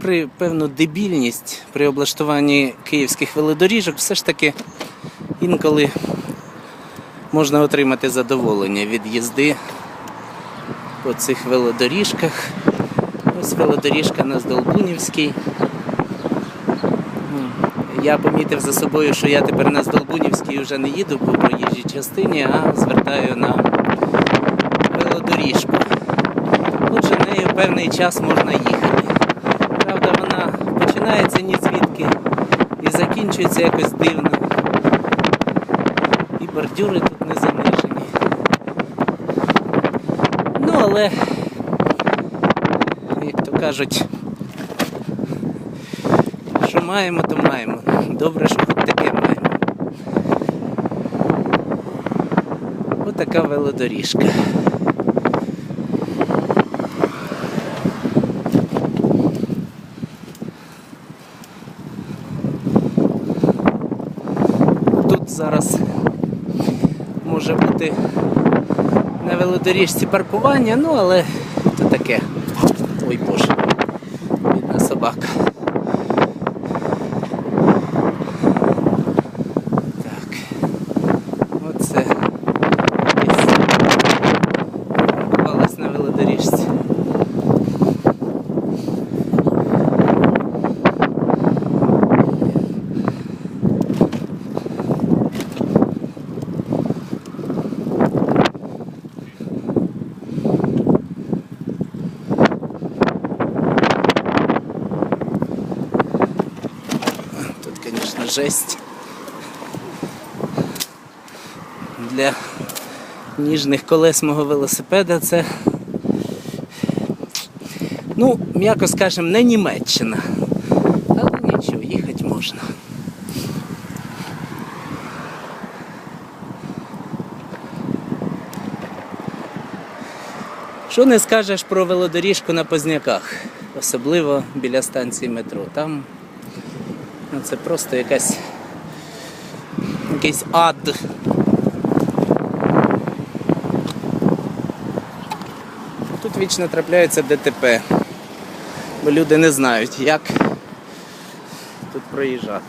попри певну дебільність при облаштуванні київських велодоріжок, все ж таки інколи можна отримати задоволення від їзди по цих велодоріжках. Ось велодоріжка на Здолбунівській. Я помітив за собою, що я тепер на Здолбунівській вже не їду по проїжджій частині, а звертаю на велодоріжку. Отже, нею певний час можна їхати. Закінчується якось дивно. І бордюри тут не занижені. Ну, але, як то кажуть, що маємо, то маємо. Добре, що хоч таке маємо. Отака велодоріжка. Тут зараз може бути на велодоріжці паркування, ну але то таке. Ой Боже, бідна собака. Так. Оце. якесь Паркувалась на велодоріжці. Тут, конечно, жесть. Для ніжних колес мого велосипеда це, ну, м'яко скажемо, не Німеччина. Але нічого, їхати можна. Що не скажеш про велодоріжку на Позняках, особливо біля станції метро. Там це просто якась якийсь ад. Тут вічно трапляються ДТП, бо люди не знають, як тут проїжджати.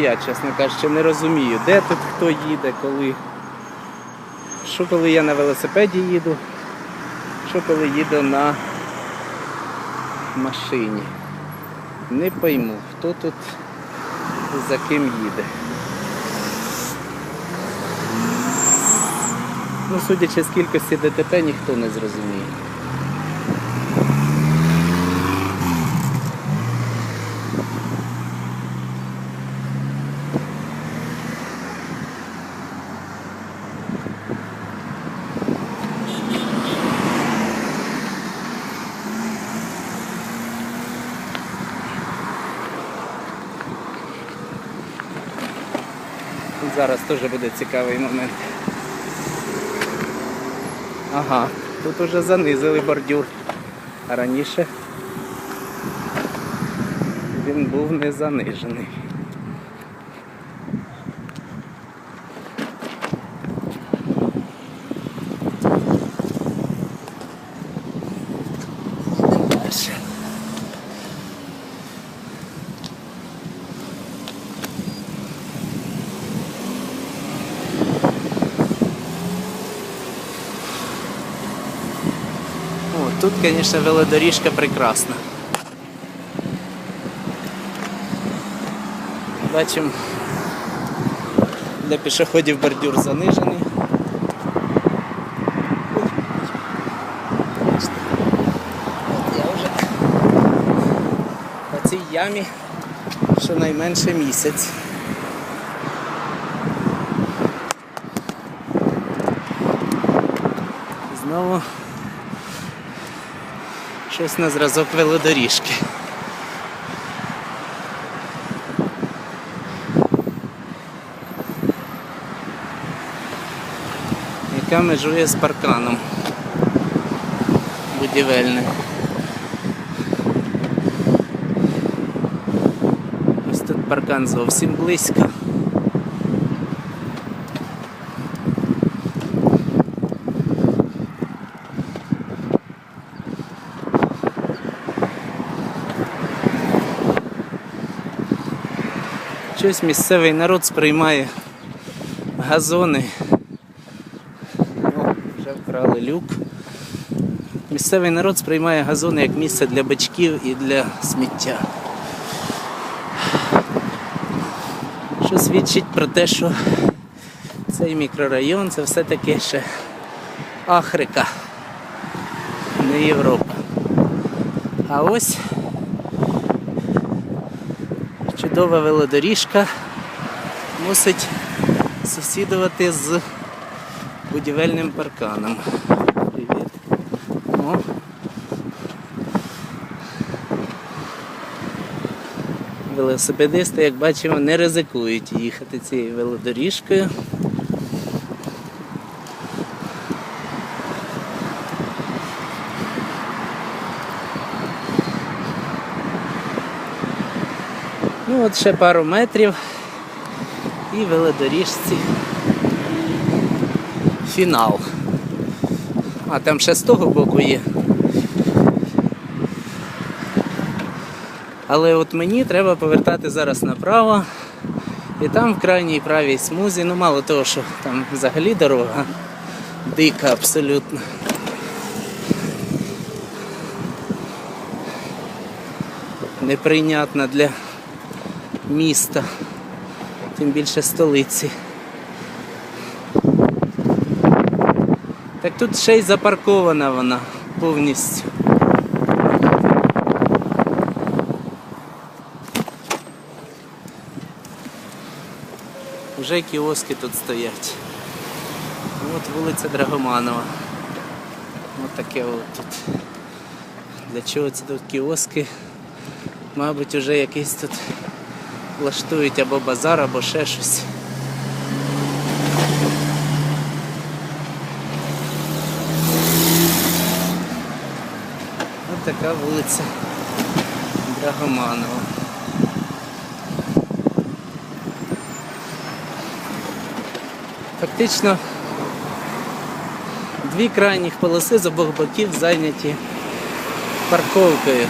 Я, чесно кажучи, не розумію, де тут хто їде, коли. Що коли я на велосипеді їду, що коли їду на машині. Не пойму, хто тут за ким їде. Ну, судячи з кількості ДТП, ніхто не зрозуміє. Зараз теж буде цікавий момент. Ага, тут уже занизили бордюр. А раніше він був не занижений. Йдемо далі. О, тут, конечно, велодоріжка прекрасна. Бачимо, для пішоходів бордюр занижений. От вже на цій ямі щонайменше місяць. Знову щось на зразок велодоріжки. Яка межує з парканом будівельним. Ось тут паркан зовсім близько. Щось місцевий народ сприймає газони. О, вже вкрали люк. Місцевий народ сприймає газони як місце для бичків і для сміття. Що свідчить про те, що цей мікрорайон це все-таки ще Африка, не Європа. А ось чудова велодоріжка мусить сусідувати з будівельним парканом. Привіт. О. Велосипедисти, як бачимо, не ризикують їхати цією велодоріжкою. Ну от ще пару метрів і велодоріжці фінал. А там ще з того боку є. Але от мені треба повертати зараз направо. І там в крайній правій смузі, ну мало того, що там взагалі дорога дика абсолютно. Неприйнятна для міста, тим більше столиці. Так тут ще й запаркована вона повністю. Вже кіоски тут стоять. От вулиця Драгоманова. От таке от тут. Для чого це тут кіоски? Мабуть, вже якийсь тут влаштують або базар, або ще щось. Ось така вулиця Драгоманова. Фактично дві крайніх полоси з обох боків зайняті парковкою.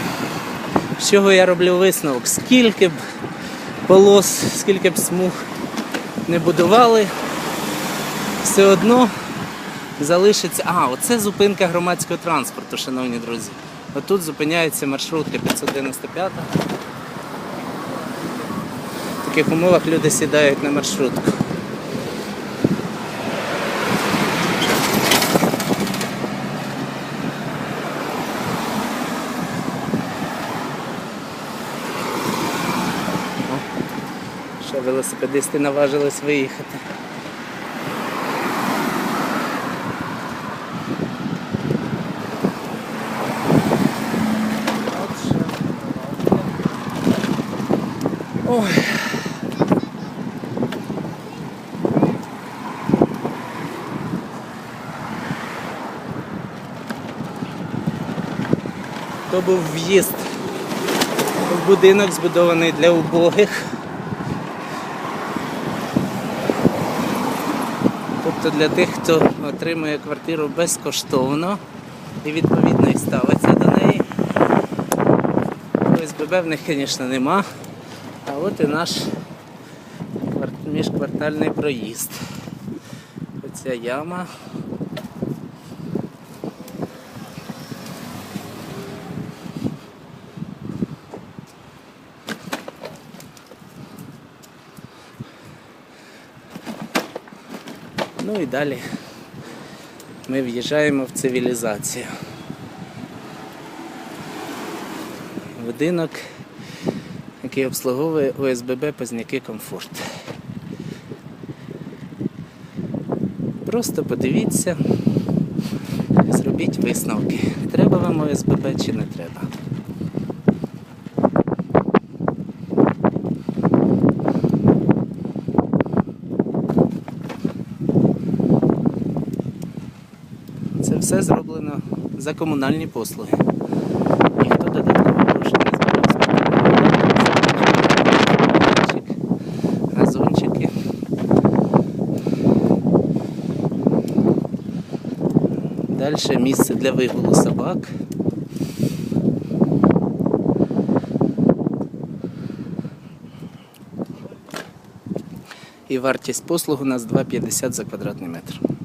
З чого я роблю висновок? Скільки б полос, скільки б смуг не будували, все одно залишиться. А, оце зупинка громадського транспорту, шановні друзі. Отут зупиняється маршрутка 595. В таких умовах люди сідають на маршрутку. Велосипедисти наважились виїхати. Ой. То був в'їзд в будинок, збудований для убогих. Тобто для тих, хто отримує квартиру безкоштовно і відповідно і ставиться до неї. ОСББ в них, звісно, нема. А от і наш міжквартальний проїзд. Оця яма. Ну і далі ми в'їжджаємо в цивілізацію. Будинок, який обслуговує ОСББ Позняки Комфорт. Просто подивіться зробіть висновки. Треба вам ОСББ чи не треба. все зроблено за комунальні послуги. Ніхто додатково гроші не збирався. Газончики. Далі місце для вигулу собак. І вартість послуг у нас 2,50 за квадратний метр.